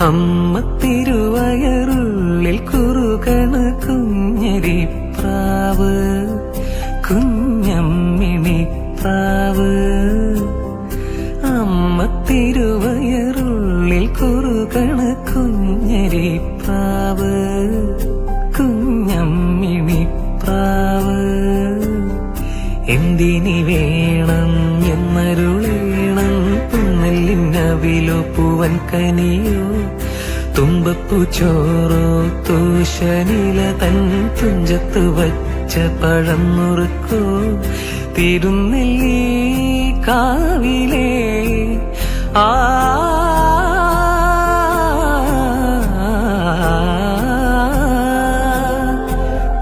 അമ്മ തിരുവയറുള്ളിൽ കുറുകണ് കുഞ്ഞരിപ്രാവ് കുഞ്ഞമ്മിണിപ്രാവ് അമ്മ തിരുവയറുള്ളിൽ കുറുകണ പുന്നല്ലിന്നവിലോ പൂവൻ കനിയോ. തുമ്പപ്പൂ ചോറോ തൂശനില തൻ തുഞ്ചത്ത് വച്ച പഴം നുറുക്കോ. തിരുന്നില്ലി കാവിലേ ആ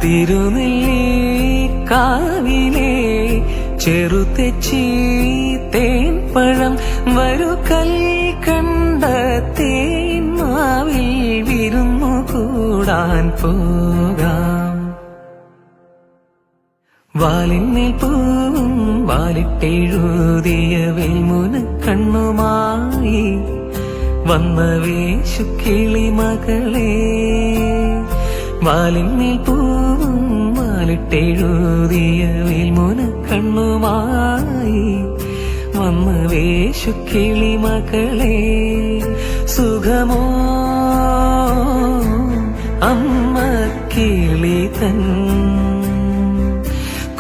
തിരുനെല്ലി കാവിലെ ചെറുതെച്ചി തേൻ വിരുന്നു കൂടാൻ പോകാം. വാലിന്മേൽ പൂവും വാലിട്ടെഴുതിയ വെൽമുന കണ്ണുമായി വന്ന വേശുക്കിളി മകളെ. വാലിന്മേൽ പൂവും വാലിട്ടെഴുതിയ വെൽമുന കണ്ണുമായി വന്ന വേശുക്കിളി മകളെ. സുഖമോ? അമ്മ കിളി തൻ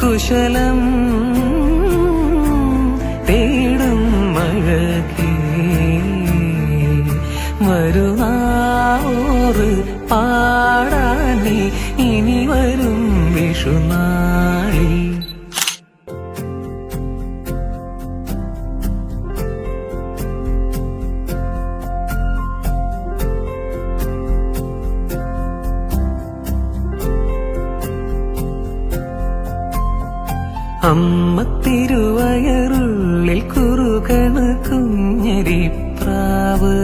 കുശലം അമ്മ തിരുവയറുള്ളിൽ കുറുകണ് കുഞ്ഞരിപ്രാവ്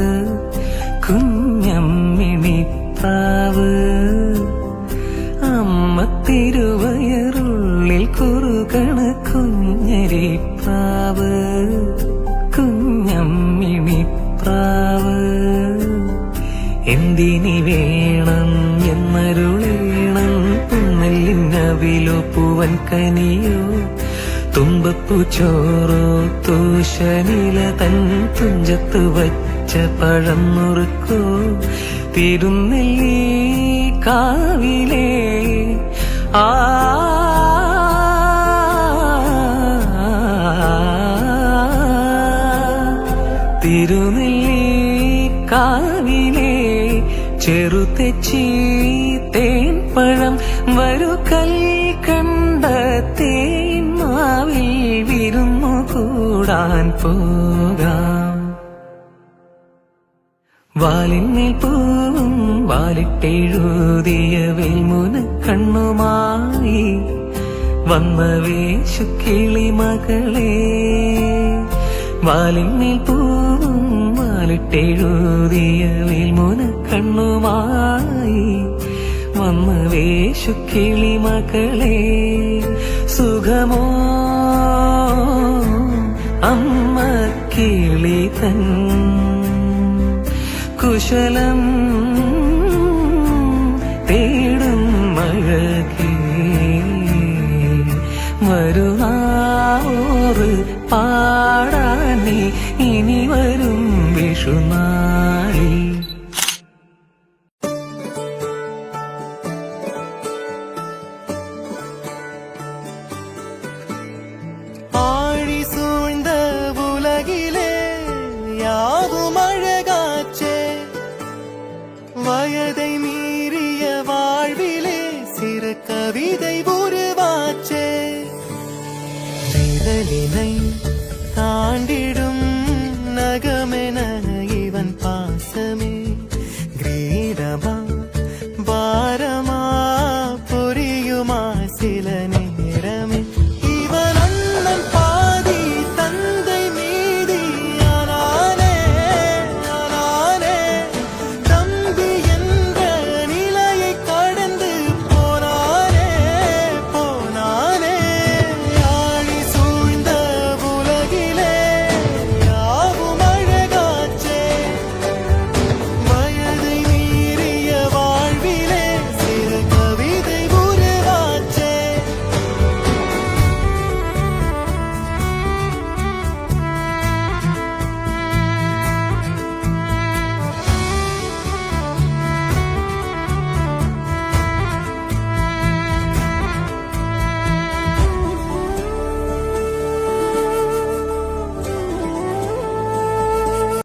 കുഞ്ഞമ്മിണിപ്രാവ്. അമ്മ തിരുവയറുള്ളിൽ കുറുകണ് കുഞ്ഞരിപ്രാവ് കുഞ്ഞമ്മിണിപ്രാവ്. എന്തിനി വേണം പുന്നല്ലിന്നവിലോ പൂവൻ കനിയോ. തുമ്പപ്പൂ ചോറോ തൂശനില തൻ തുഞ്ചത്തു വച്ച പഴം നുറുക്കോ. തിരുനെല്ലി കാവിലേ ആ തിരുനെല്ലി കാവിലെ ചെറുതെച്ചി കണ്ട തേൻ മാവിൽ വിരുന്നു കൂടാൻ പോകാം. വാലിന്മേൽ പൂവും വാലിട്ടെഴുതിയ വെൽമുന കണ്ണുമായി വന്ന വേശുക്കിളി മകളെ വാലിന്മേൽ പൂവും വാലിട്ടെഴുതിയ വെൽമുന കണ്ണുമായി വന്ന വേശുക്കിളി മകളെ സുഖമോ അമ്മ കിളി തൻ കുശലം തേടും മഴകേ. വരുവാറ് പാടാനേ ഇനി വരും വിഷുനാളിൽ.